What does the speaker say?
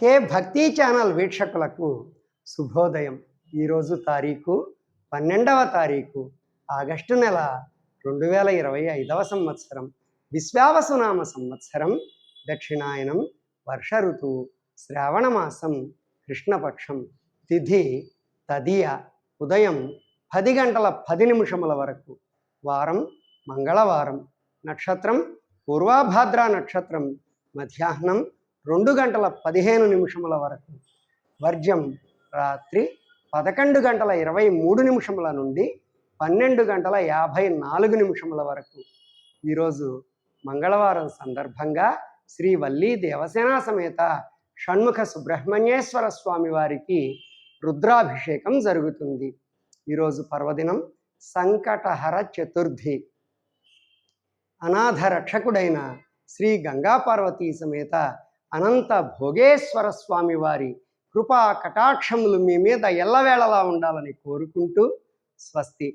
కే భక్తి ఛానల్ వీక్షకులకు శుభోదయం. ఈరోజు తారీఖు పన్నెండవ తారీఖు ఆగస్టు నెల రెండు వేల ఇరవై ఐదవ సంవత్సరం. విశ్వావసునామ సంవత్సరం దక్షిణాయనం వర్ష ఋతువు శ్రావణమాసం కృష్ణపక్షం తిథి తదియ ఉదయం పది గంటల పది నిమిషముల వరకు. వారం మంగళవారం నక్షత్రం పూర్వాభాద్ర నక్షత్రం మధ్యాహ్నం రెండు గంటల పదిహేను నిమిషముల వరకు. వర్జ్యం రాత్రి పదకొండు గంటల ఇరవై మూడు నిమిషముల నుండి పన్నెండు గంటల యాభై నాలుగు నిమిషముల వరకు. ఈరోజు మంగళవారం సందర్భంగా శ్రీ వల్లీ దేవసేన సమేత షణ్ముఖ సుబ్రహ్మణ్యేశ్వర స్వామి వారికి రుద్రాభిషేకం జరుగుతుంది. ఈరోజు పర్వదినం సంకటహర చతుర్థి. అనాథ రక్షకుడైన శ్రీ గంగా పార్వతీ సమేత అనంత భోగేశ్వర స్వామి వారి కృపా కటాక్షములు మీ మీద ఎల్లవేళలా ఉండాలని కోరుకుంటూ స్వస్తి.